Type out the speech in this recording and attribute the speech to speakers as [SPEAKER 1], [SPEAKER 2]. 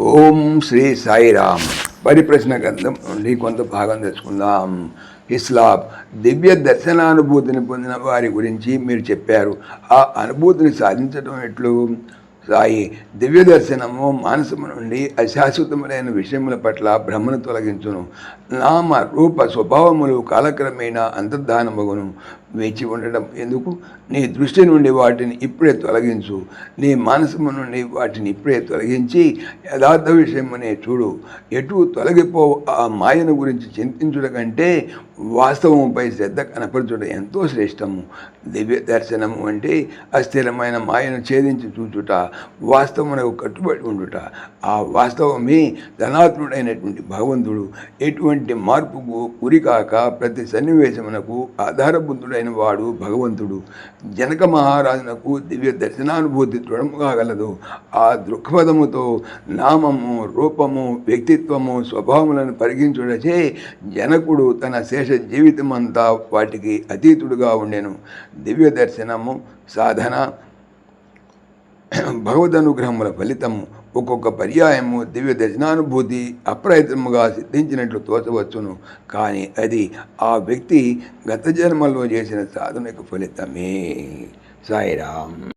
[SPEAKER 1] ఓం శ్రీ సాయిరామ్ పరిప్రశ్న గ్రంథం నుండి కొంత భాగం తెలుసుకుందాం. ఇస్లాం దివ్య దర్శనానుభూతిని పొందిన వారి గురించి మీరు చెప్పారు. ఆ అనుభూతిని సాధించడం ఎట్లు? సాయి దివ్య దర్శనము మానసము నుండి అశాశ్వతములైన విషయముల పట్ల భ్రమను తొలగించును. నామ రూప స్వభావములు కాలక్రమేణా అంతర్ధానమగును. వేచి ఉండడం ఎందుకు? నీ దృష్టి నుండి వాటిని ఇప్పుడే తొలగించు. నీ మానసము నుండి వాటిని ఇప్పుడే తొలగించి యథార్థ విషయమునే చూడు. ఎటు తొలగిపో ఆ మాయను గురించి చింతించుట కంటే వాస్తవముపై శ్రద్ధ కనపరచుట ఎంతో శ్రేష్టము. దివ్య దర్శనము అంటే అస్థిరమైన మాయను ఛేదించి చూచుట. వాస్తవమునకు కట్టుబడి ఉండుట. ఆ వాస్తవమే ధనాత్ముడైనటువంటి భగవంతుడు ఎటువంటి మార్పుకు గురికాక ప్రతి సన్నివేశమునకు ఆధారబుద్ధుడైన వాడు భగవంతుడు. జనక మహారాజునకు దివ్య దర్శనానుభూతి దృఢముగా కాగలదు ఆ దృక్పథముతో నామము రూపము వ్యక్తిత్వము స్వభావములను పరిగించుడచే జనకుడు తన శేష జీవితమంతా వాటికి అతీతుడుగా ఉండెను. దివ్య దర్శనము సాధన భగవద్ అనుగ్రహముల ఫలితము ఒక్కొక్క పర్యాయము దివ్య దర్శనానుభూతి అప్రయత్నముగా సిద్ధించినట్లు తోచవచ్చును. కానీ అది ఆ వ్యక్తి గత జన్మలో చేసిన సాధన యొక్క ఫలితమే. సాయిరామ్.